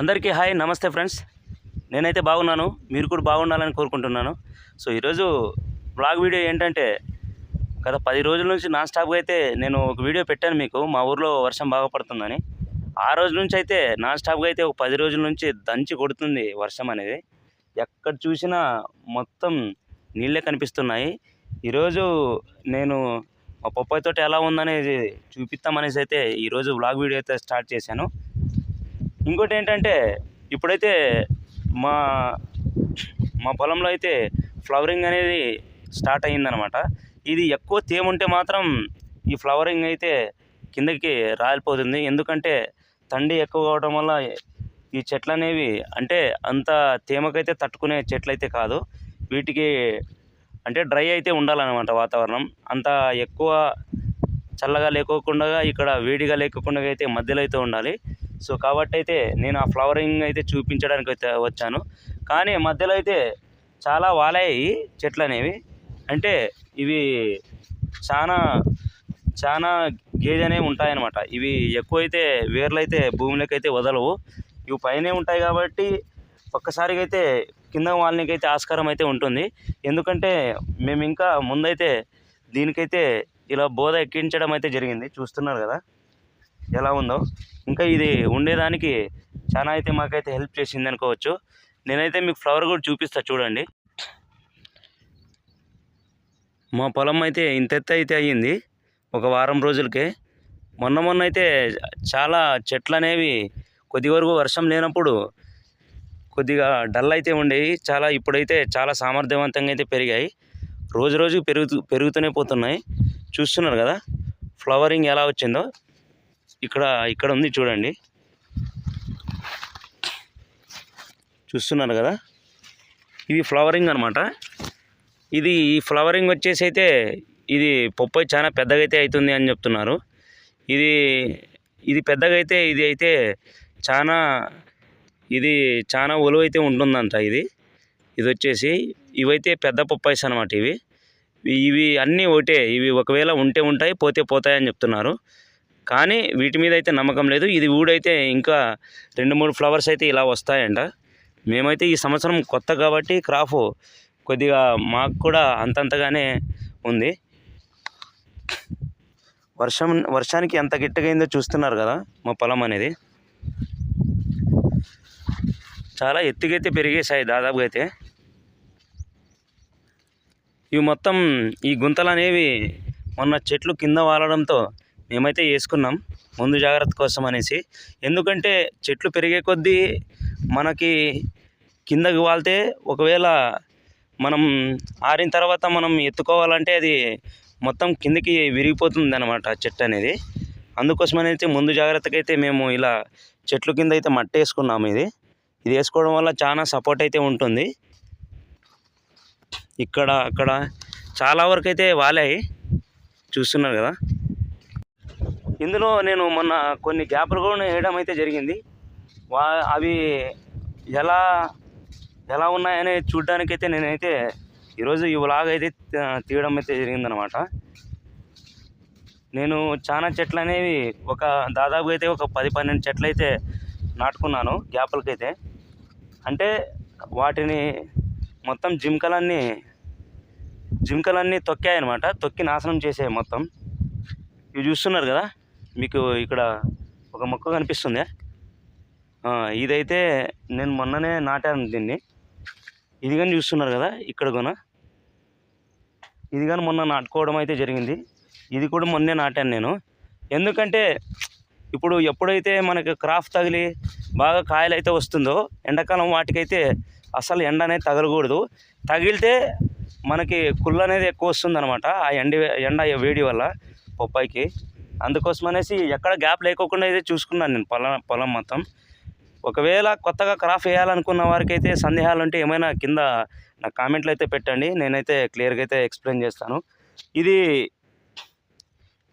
అందరికీ హాయ్ నమస్తే ఫ్రెండ్స్. నేనైతే బాగున్నాను. మీరు కూడా బాగుండాలని కోరుకుంటున్నాను. సో ఈరోజు బ్లాగ్ వీడియో ఏంటంటే గత పది రోజుల నుంచి నాన్ స్టాప్గా అయితే నేను ఒక వీడియో పెట్టాను మీకు. మా ఊర్లో వర్షం బాగా పడుతుందని. ఆ రోజు నుంచి అయితే నాన్ స్టాప్గా అయితే ఒక పది రోజుల నుంచి దంచి కొడుతుంది వర్షం అనేది. ఎక్కడ చూసినా మొత్తం నీళ్ళే కనిపిస్తున్నాయి. ఈరోజు నేను మా పప్పాయి తోట ఎలా ఉందనేది చూపిస్తామనేసి అయితే ఈరోజు బ్లాగ్ వీడియో అయితే స్టార్ట్ చేశాను. ఇంకోటి ఏంటంటే ఇప్పుడైతే మా మా పొలంలో అయితే ఫ్లవరింగ్ అనేది స్టార్ట్ అయ్యిందనమాట. ఇది ఎక్కువ తేమ ఉంటే మాత్రం ఈ ఫ్లవరింగ్ అయితే కిందకి రాలిపోతుంది. ఎందుకంటే తండి ఎక్కువ కావడం వల్ల ఈ చెట్లు అనేవి అంటే అంత తేమకైతే తట్టుకునే చెట్లు అయితే కాదు. వీటికి అంటే డ్రై అయితే ఉండాలన్నమాట వాతావరణం. అంత ఎక్కువ చల్లగా లేకోకుండా ఇక్కడ వేడిగా లేకోకుండా అయితే మధ్యలో అయితే ఉండాలి. సో కాబట్టి అయితే నేను ఆ ఫ్లవరింగ్ అయితే చూపించడానికి అయితే వచ్చాను. కానీ మధ్యలో అయితే చాలా వాలాయి చెట్లు అనేవి. అంటే ఇవి చాలా చాలా గేజ్ అనేవి ఉంటాయన్నమాట. ఇవి ఎక్కువైతే వేర్లు అయితే భూమిలోకి అయితే వదలవు. ఇవి పైనే ఉంటాయి కాబట్టి ఒక్కసారిగా అయితే కింద వాళ్ళకి అయితే ఆస్కారం అయితే ఉంటుంది. ఎందుకంటే మేము ఇంకా ముందైతే దీనికైతే ఇలా బోధ ఎక్కించడం అయితే జరిగింది. చూస్తున్నారు కదా? ఎలా ఉందో. ఇంకా ఇది ఉండేదానికి చాలా అయితే మాకైతే హెల్ప్ చేసింది అనుకోవచ్చు. నేనైతే మీకు ఫ్లవర్ కూడా చూపిస్తా చూడండి. మా పొలం అయితే ఇంతెత్త అయితే అయ్యింది. ఒక వారం రోజులకే. మొన్న మొన్న అయితే చాలా చెట్లు అనేవి కొద్ది వరకు వర్షం లేనప్పుడు కొద్దిగా డల్ అయితే ఉండేవి. చాలా ఇప్పుడైతే చాలా సామర్థ్యవంతంగా అయితే పెరిగాయి. రోజు రోజు పెరుగుతూ పెరుగుతూనే పోతున్నాయి. చూస్తున్నారు కదా ఫ్లవరింగ్ ఎలా వచ్చిందో. ఇక్కడ ఇక్కడ ఉంది చూడండి. చూస్తున్నారు కదా? ఇది ఫ్లవరింగ్ అనమాట ఇది ఈ ఫ్లవరింగ్ వచ్చేసి అయితే ఇది పొప్పై చాలా పెద్దగా అయితే అవుతుంది అని చెప్తున్నారు. ఇది ఇది పెద్దగా అయితే ఇది అయితే చాలా ఇది చాలా ఒలువైతే అయితే ఉంటుందంట ఇది. ఇది వచ్చేసి ఇవైతే పెద్ద పప్పాయిస్ అనమాట ఇవి. ఇవి అన్నీ ఒకటే ఇవి ఒకవేళ ఉంటే ఉంటాయి పోతే పోతాయని చెప్తున్నారు. కానీ వీటి మీద అయితే నమ్మకం లేదు. ఇది ఊడైతే ఇంకా రెండు మూడు ఫ్లవర్స్ అయితే ఇలా వస్తాయంట. మేమైతే ఈ సంవత్సరం కొత్త కాబట్టి క్రాఫ్ కొద్దిగా మాకు కూడా అంతంతగానే ఉంది. వర్షం వర్షానికి ఎంత గిట్టగైందో చూస్తున్నారు కదా మా పొలం అనేది. చాలా ఎత్తుగైతే పెరిగేసాయి దాదాపుగా అయితే. ఇవి మొత్తం ఈ గుంతలు అనేవి మొన్న చెట్లు కింద వాలడంతో మేమైతే వేసుకున్నాం ముందు జాగ్రత్త కోసం అనేసి. ఎందుకంటే చెట్లు పెరిగే కొద్దీ మనకి కిందకి వాలితే ఒకవేళ మనం ఆరిన తర్వాత మనం ఎత్తుకోవాలంటే అది మొత్తం కిందకి విరిగిపోతుంది అనమాట చెట్టు అనేది. అందుకోసమని అయితే ముందు జాగ్రత్తగా అయితే మేము ఇలా చెట్లు కింద అయితే మట్టి వేసుకున్నాము ఇది. ఇది వేసుకోవడం వల్ల చాలా సపోర్ట్ అయితే ఉంటుంది. ఇక్కడ అక్కడ చాలా వరకు అయితే వాలాయి. చూస్తున్నారు కదా? ఇందులో నేను మొన్న కొన్ని గ్యాప్లు కూడా వేయడం అయితే జరిగింది. వా అవి ఎలా ఎలా ఉన్నాయని చూడ్డానికైతే నేనైతే ఈరోజు ఈ అయితే తీయడం అయితే జరిగిందనమాట నేను చాలా చెట్లు అనేవి ఒక దాదాపు అయితే ఒక పది పన్నెండు చెట్లు అయితే నాటుకున్నాను గ్యాపులకైతే. అంటే వాటిని మొత్తం జింకలన్నీ జింకలన్నీ తొక్కాయనమాట తొక్కి నాశనం చేసాయి మొత్తం. ఇవి చూస్తున్నారు కదా? మీకు ఇక్కడ ఒక మొక్క కనిపిస్తుంది. ఇదైతే నేను మొన్ననే నాటాను దీన్ని. ఇది కానీ చూస్తున్నారు కదా ఇక్కడ కూడా ఇది కానీ మొన్న నాటుకోవడం అయితే జరిగింది. ఇది కూడా మొన్నే నాటాను నేను. ఎందుకంటే ఇప్పుడు ఎప్పుడైతే మనకి క్రాఫ్ తగిలి బాగా కాయలు అయితే వస్తుందో ఎండాకాలం వాటికైతే అసలు ఎండ అనేది తగలకూడదు. తగిలితే మనకి కుళ్ళు అనేది ఎక్కువ వస్తుంది అనమాట ఆ ఎండ ఎండ వేడి వల్ల బొప్పాయికి అందుకోసం అనేసి ఎక్కడ గ్యాప్ లేకోకుండా అయితే చూసుకున్నాను నేను పొలం పొలం మొత్తం. ఒకవేళ కొత్తగా క్రాఫ్ వేయాలనుకున్న వారికి అయితే సందేహాలు ఉంటే ఏమైనా కింద నా కామెంట్లు అయితే పెట్టండి. నేనైతే క్లియర్గా అయితే ఎక్స్ప్లెయిన్ చేస్తాను. ఇది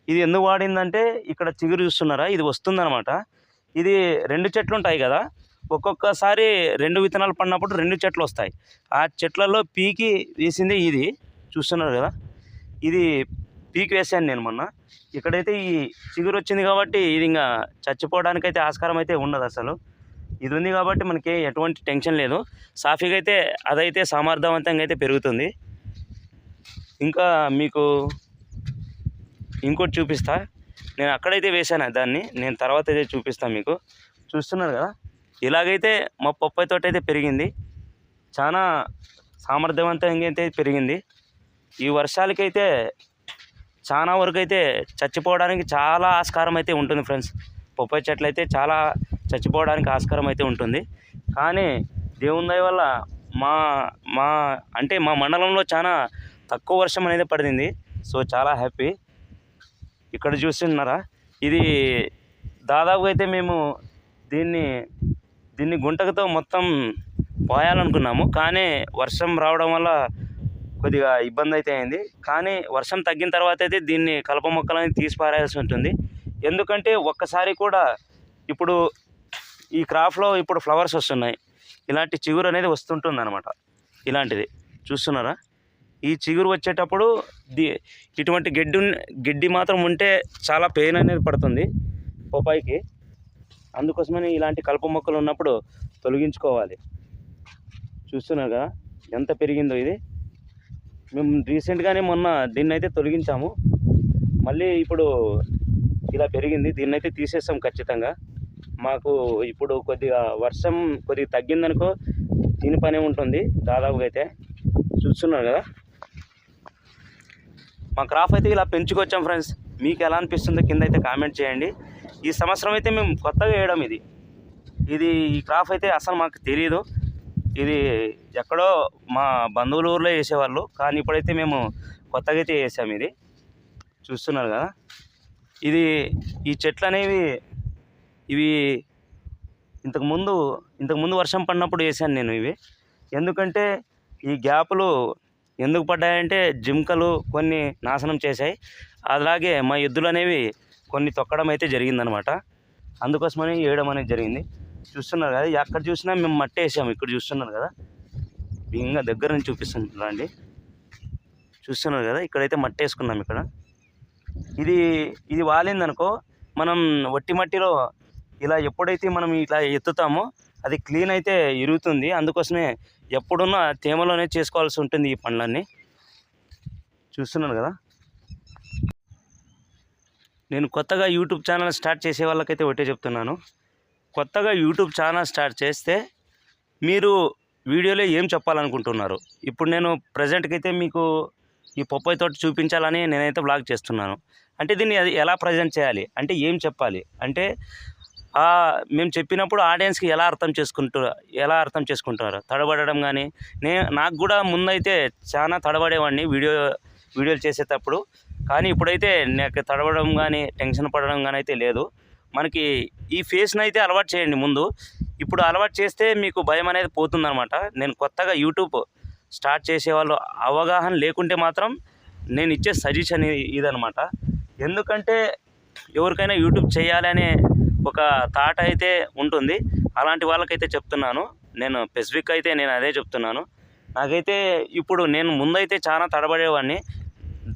ఇది ఎందుకు వాడిందంటే ఇక్కడ చిగురు చూస్తున్నారా? ఇది వస్తుందన్నమాట. ఇది రెండు చెట్లు ఉంటాయి కదా. ఒక్కొక్కసారి రెండు విత్తనాలు పడినప్పుడు రెండు చెట్లు వస్తాయి. ఆ చెట్లలో పీకి వేసింది ఇది. చూస్తున్నారు కదా? ఇది పీక్ వేసాను నేను మొన్న. ఇక్కడైతే ఈ చిగురు వచ్చింది కాబట్టి ఇది ఇంకా చచ్చిపోవడానికైతే ఆస్కారం అయితే ఉండదు అసలు. ఇది ఉంది కాబట్టి మనకి ఎటువంటి టెన్షన్ లేదు. సాఫీగా అయితే అదైతే సమర్థవంతంగా అయితే పెరుగుతుంది. ఇంకా మీకు ఇంకోటి చూపిస్తా. నేను అక్కడైతే వేశాను దాన్ని. నేను తర్వాత అయితే చూపిస్తాను మీకు. చూస్తున్నారు కదా? ఇలాగైతే మా పప్పాయి తోట అయితే పెరిగింది. చాలా సామర్థ్యవంతంగా అయితే పెరిగింది. ఈ వర్షాలకైతే చాలా వరకు అయితే చచ్చిపోవడానికి చాలా ఆస్కారం అయితే ఉంటుంది ఫ్రెండ్స్. బొప్పాయి చెట్లు అయితే చాలా చచ్చిపోవడానికి ఆస్కారం అయితే ఉంటుంది. కానీ దేవుని దయ వల్ల మా మా అంటే మా మండలంలో చాలా తక్కువ వర్షం అనేది పడింది. సో చాలా హ్యాపీ. ఇక్కడ చూస్తున్నారా? ఇది దాదాపు అయితే మేము దీన్ని దీన్ని గుంటకతో మొత్తం పోయాలనుకున్నాము. కానీ వర్షం రావడం వల్ల కొద్దిగా ఇబ్బంది అయితే అయింది. కానీ వర్షం తగ్గిన తర్వాత అయితే దీన్ని కలప మొక్కలని తీసి ఉంటుంది. ఎందుకంటే ఒక్కసారి కూడా ఇప్పుడు ఈ క్రాఫ్లో ఇప్పుడు ఫ్లవర్స్ వస్తున్నాయి. ఇలాంటి చిగురు అనేది వస్తుంటుంది అనమాట ఇలాంటిది. చూస్తున్నారా? ఈ చిగురు వచ్చేటప్పుడు ది ఇటువంటి గడ్డి ఉన్న- గడ్డి మాత్రం ఉంటే చాలా పెయిన్ అనేది పడుతుంది పొపాయికి అందుకోసమని ఇలాంటి కలుపు మొక్కలు ఉన్నప్పుడు తొలగించుకోవాలి. చూస్తున్నారు కదా ఎంత పెరిగిందో ఇది? మేము రీసెంట్గానే మొన్న దీన్ని అయితే తొలగించాము. మళ్ళీ ఇప్పుడు ఇలా పెరిగింది. దీన్ని అయితే తీసేస్తాం ఖచ్చితంగా. మాకు ఇప్పుడు కొద్దిగా వర్షం కొద్దిగా తగ్గిందనుకో దీని పనే ఉంటుంది దాదాపుగా అయితే చూస్తున్నారు కదా? మా క్రాప్ అయితే ఇలా పెంచుకొచ్చాం ఫ్రెండ్స్. మీకు ఎలా అనిపిస్తుందో కింద అయితే కామెంట్ చేయండి. ఈ సంవత్సరం అయితే మేము కొత్తగా వేయడం ఇది. ఇది ఈ క్రాప్ అయితే అసలు మాకు తెలియదు ఇది ఎక్కడో మా బంధువుల ఊర్లో వేసేవాళ్ళు కానీ ఇప్పుడైతే మేము కొత్తగా అయితే వేసాం ఇది. చూస్తున్నారు కదా? ఇది ఈ చెట్లు అనేవి ఇవి ఇంతకుముందు ఇంతకుముందు వర్షం పడినప్పుడు వేసాను నేను ఇవి. ఎందుకంటే ఈ గ్యాపులు ఎందుకు పడ్డాయంటే జింకలు కొన్ని నాశనం చేశాయి. అలాగే మా ఎద్దులు అనేవి కొన్ని తొక్కడం అయితే జరిగిందనమాట. అందుకోసమని వేయడం అనేది జరిగింది. చూస్తున్నారు కదా ఎక్కడ చూసినా మేము మట్టి వేసాము ఇక్కడ చూస్తున్నారు కదా. ఇంకా దగ్గర నుంచి చూపిస్తుంది అండి చూస్తున్నారు కదా ఇక్కడైతే మట్టి వేసుకున్నాం ఇక్కడ. ఇది ఇది వాలిందనుకో మనం వట్టి మట్టిలో ఇలా ఎప్పుడైతే మనం ఇట్లా ఎత్తుతామో అది క్లీన్ అయితే ఇరుగుతుంది. అందుకోసమే ఎప్పుడున్నా తేమలోనే చేసుకోవాల్సి ఉంటుంది ఈ పండ్లన్నీ. చూస్తున్నాను కదా. నేను కొత్తగా యూట్యూబ్ ఛానల్ స్టార్ట్ చేసే వాళ్ళకైతే ఒకటే చెప్తున్నాను. కొత్తగా యూట్యూబ్ ఛానల్ స్టార్ట్ చేస్తే మీరు వీడియోలో ఏం చెప్పాలనుకుంటున్నారు? ఇప్పుడు నేను ప్రజెంట్కి అయితే మీకు ఈ పొప్పాయి తోట చూపించాలని నేనైతే బ్లాగ్ చేస్తున్నాను. అంటే దీన్ని అది ఎలా ప్రజెంట్ చేయాలి? అంటే ఏం చెప్పాలి? అంటే మేము చెప్పినప్పుడు ఆడియన్స్కి ఎలా అర్థం చేసుకుంటు ఎలా అర్థం చేసుకుంటారు తడబడడం కానీ నే నాకు కూడా ముందైతే చాలా తడబడేవాడిని వీడియో వీడియోలు చేసేటప్పుడు. కానీ ఇప్పుడైతే నాకు తడబడడం కానీ టెన్షన్ పడడం కానీ అయితే లేదు. మనకి ఈ ఫేస్ని అయితే అలవాటు చేయండి ముందు. ఇప్పుడు అలవాటు చేస్తే మీకు భయం అనేది పోతుందన్నమాట. నేను కొత్తగా యూట్యూబ్ స్టార్ట్ చేసేవాళ్ళు అవగాహన లేకుంటే మాత్రం నేను ఇచ్చే సజెషన్ ఇదనమాట ఎందుకంటే ఎవరికైనా యూట్యూబ్ చేయాలనే ఒక థాట్ అయితే ఉంటుంది. అలాంటి వాళ్ళకైతే చెప్తున్నాను. నేను స్పెసిఫిక్ అయితే నేను అదే చెప్తున్నాను. నాకైతే ఇప్పుడు నేను ముందైతే చాలా తడబడేవాడిని.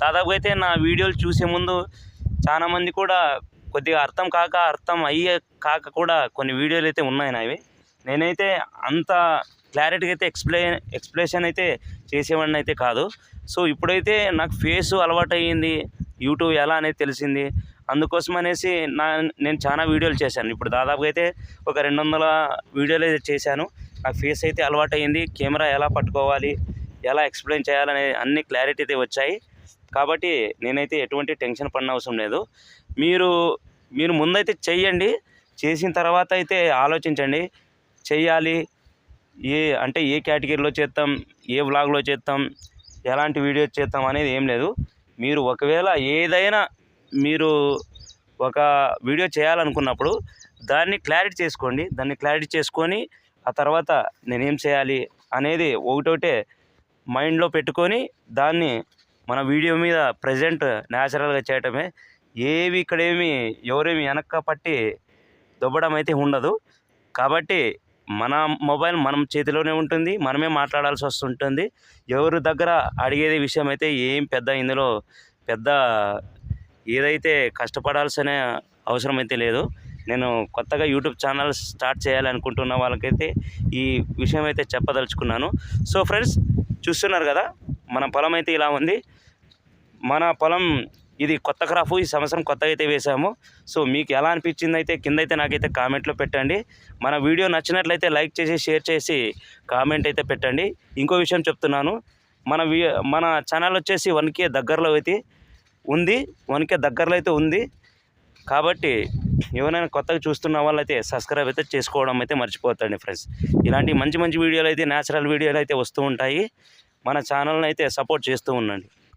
దాదాపు అయితే నా వీడియోలు చూసే ముందు చాలామంది కూడా కొద్దిగా అర్థం కాక అర్థం అయ్యే కాక కూడా కొన్ని వీడియోలు అయితే ఉన్నాయి నావి. నేనైతే అంత క్లారిటీగా అయితే ఎక్స్ప్లెయిన్ ఎక్స్ప్లెనేషన్ అయితే చేసేవాడిని అయితే కాదు. సో ఇప్పుడైతే నాకు ఫేస్ అలవాటు అయ్యింది యూట్యూబ్ ఎలా అనేది తెలిసింది. అందుకోసం అనేసి నా నేను చాలా వీడియోలు చేశాను. ఇప్పుడు దాదాపుగా అయితే ఒక రెండు వందల వీడియోలు అయితే చేశాను. నాకు ఫేస్ అయితే అలవాటు అయ్యింది కెమెరా ఎలా పట్టుకోవాలి ఎలా ఎక్స్ప్లెయిన్ చేయాలనే అన్ని క్లారిటీ అయితే వచ్చాయి. కాబట్టి నేనైతే ఎటువంటి టెన్షన్ పడిన అవసరం లేదు. మీరు మీరు ముందైతే చెయ్యండి చేసిన తర్వాత అయితే ఆలోచించండి. చెయ్యాలి ఏ అంటే ఏ కేటగిరీలో చేస్తాం ఏ వ్లాగ్లో చేస్తాం ఎలాంటి వీడియో చేస్తాం అనేది ఏం లేదు. మీరు ఒకవేళ ఏదైనా మీరు ఒక వీడియో చేయాలనుకున్నప్పుడు దాన్ని క్లారిటీ చేసుకోండి. దాన్ని క్లారిటీ చేసుకొని ఆ తర్వాత నేనేం చేయాలి అనేది ఒకటోటే మైండ్లో పెట్టుకొని దాన్ని మన వీడియో మీద ప్రజెంట్ న్యాచురల్గా చేయటమే ఏవి ఇక్కడేమి ఎవరేమి వెనక్క పట్టి దొబ్బడం అయితే ఉండదు. కాబట్టి మన మొబైల్ మనం చేతిలోనే ఉంటుంది మనమే మాట్లాడాల్సి వస్తుంటుంది. ఎవరి దగ్గర అడిగేది విషయం అయితే ఏం పెద్ద ఇందులో పెద్ద ఏదైతే కష్టపడాల్సిన అవసరం అయితే లేదు. నేను కొత్తగా యూట్యూబ్ ఛానల్ స్టార్ట్ చేయాలనుకుంటున్న వాళ్ళకైతే ఈ విషయం అయితే చెప్పదలుచుకున్నాను. సో ఫ్రెండ్స్ చూస్తున్నారు కదా మన పొలం అయితే ఇలా ఉంది. మన పొలం ఇది కొత్త క్రాఫ్ ఈ సంవత్సరం కొత్తగా అయితే వేసాము సో మీకు ఎలా అనిపించింది అయితే కింద అయితే నాకైతే కామెంట్లో పెట్టండి. మన వీడియో నచ్చినట్లయితే లైక్ చేసి షేర్ చేసి కామెంట్ అయితే పెట్టండి. ఇంకో విషయం చెప్తున్నాను. మన మన ఛానల్ వచ్చేసి వన్ కే దగ్గరలో అయితే ఉంది. వన్ కే దగ్గరలో అయితే ఉంది. కాబట్టి ఎవరైనా కొత్తగా చూస్తున్న వాళ్ళైతే సబ్స్క్రైబ్ అయితే చేసుకోవడం అయితే మర్చిపోతండి ఫ్రెండ్స్. ఇలాంటి మంచి మంచి వీడియోలు అయితే న్యాచురల్ వీడియోలు అయితే వస్తూ ఉంటాయి. మన ఛానల్ని అయితే సపోర్ట్ చేస్తూ ఉండండి.